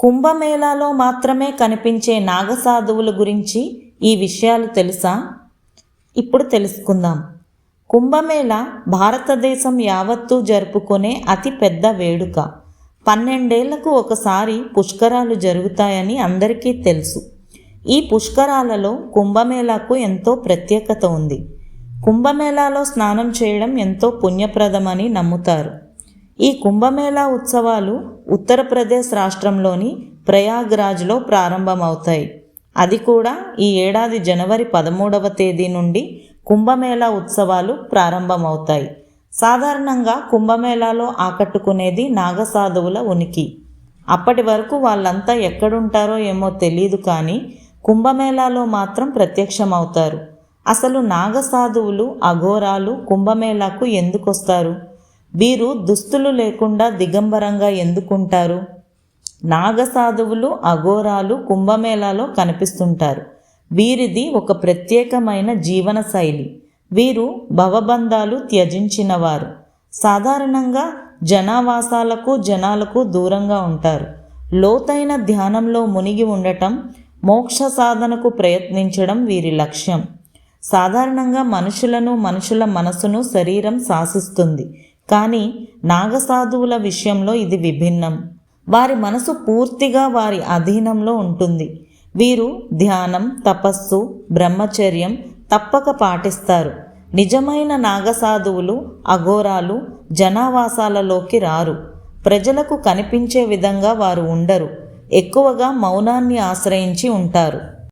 కుంభమేళాలో మాత్రమే కనిపించే నాగసాధువుల గురించి ఈ విషయాలు తెలుసా? ఇప్పుడు తెలుసుకుందాం. కుంభమేళ భారతదేశం యావత్తూ జరుపుకునే అతి పెద్ద వేడుక. పన్నెండేళ్ళకు ఒకసారి పుష్కరాలు జరుగుతాయని అందరికీ తెలుసు. ఈ పుష్కరాలలో కుంభమేళాకు ఎంతో ప్రత్యేకత ఉంది. కుంభమేళాలో స్నానం చేయడం ఎంతో పుణ్యప్రదమని నమ్ముతారు. ఈ కుంభమేళా ఉత్సవాలు ఉత్తరప్రదేశ్ రాష్ట్రంలోని ప్రయాగ్రాజ్లో ప్రారంభమవుతాయి. అది కూడా ఈ ఏడాది జనవరి పదమూడవ తేదీ నుండి కుంభమేళా ఉత్సవాలు ప్రారంభమవుతాయి. సాధారణంగా కుంభమేళాలో ఆకట్టుకునేది నాగసాధువుల ఉనికి. అప్పటి వరకు వాళ్ళంతా ఎక్కడుంటారో ఏమో తెలియదు కానీ కుంభమేళాలో మాత్రం ప్రత్యక్షమవుతారు. అసలు నాగసాధువులు అఘోరాలు కుంభమేళాకు ఎందుకొస్తారు? వీరు దుస్తులు లేకుండా దిగంబరంగా ఎందుకుంటారు? నాగసాధువులు అఘోరాలు కుంభమేళాలో కనిపిస్తుంటారు. వీరిది ఒక ప్రత్యేకమైన జీవన శైలి వీరు భవబంధాలు త్యజించినవారు. సాధారణంగా జనావాసాలకు జనాలకు దూరంగా ఉంటారు. లోతైన ధ్యానంలో మునిగి ఉండటం మోక్ష సాధనకు ప్రయత్నించడం వీరి లక్ష్యం. సాధారణంగా మనుషులను మనుషుల మనసును శరీరం శాసిస్తుంది. కానీ నాగసాధువుల విషయంలో ఇది విభిన్నం. వారి మనసు పూర్తిగా వారి అధీనంలో ఉంటుంది. వీరు ధ్యానం తపస్సు బ్రహ్మచర్యం తప్పక పాటిస్తారు. నిజమైన నాగసాధువులు అఘోరాలు జనావాసాలలోకి రారు. ప్రజలకు కనిపించే విధంగా వారు ఉండరు. ఎక్కువగా మౌనాన్ని ఆశ్రయించి ఉంటారు.